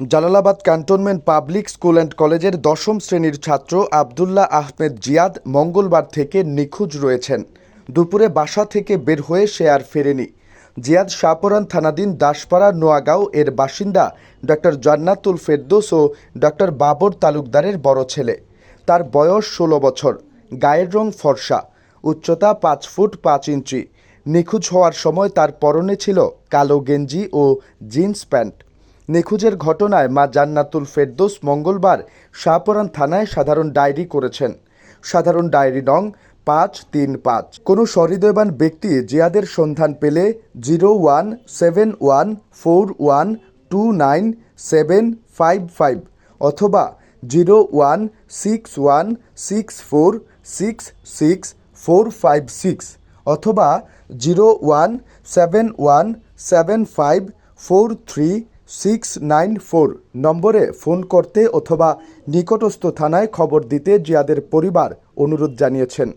Jalalabad cantonment public school and কলেজের দশম শ্রেণির ছাত্র আবদুল্লাহ আহমেদ জিয়াদ মঙ্গলবার থেকে নিখোঁজ রয়েছেন। দুপুরে বাসা থেকে বের হয়ে সে আর ফেরেনি। জিয়াদ শাহপরান থানাধীন দাসপাড়া নোয়াগাঁও এর বাসিন্দা ডক্টর জান্নাতুল ফেরদোস ও ডক্টর বাবর তালুকদারের বড় ছেলে। তার বয়স ষোলো বছর। গায়ের রং ফর্সা। উচ্চতা পাঁচ ফুট পাঁচ ইঞ্চি। নিখোঁজ হওয়ার সময় তার পরনে ছিল কালো গেঞ্জি ও জিন্স প্যান্ট। নিখোঁজের ঘটনায় মা জান্নাতুল ফেরদোস মঙ্গলবার শাহপরান থানায় সাধারণ ডায়েরি করেছেন। সাধারণ ডায়েরি নং পাঁচ তিন পাঁচ। কোনো সহৃদয়বান ব্যক্তি জিয়াদের সন্ধান পেলে zero one seven one four one two nine seven five five অথবা zero one six one six four six six four five six অথবা zero one seven one seven five four three six nine four নম্বরে phone করতে অথবা নিকটস্থ থানায় খবর দিতে জিয়াদের পরিবার অনুরোধ জানিয়েছেন।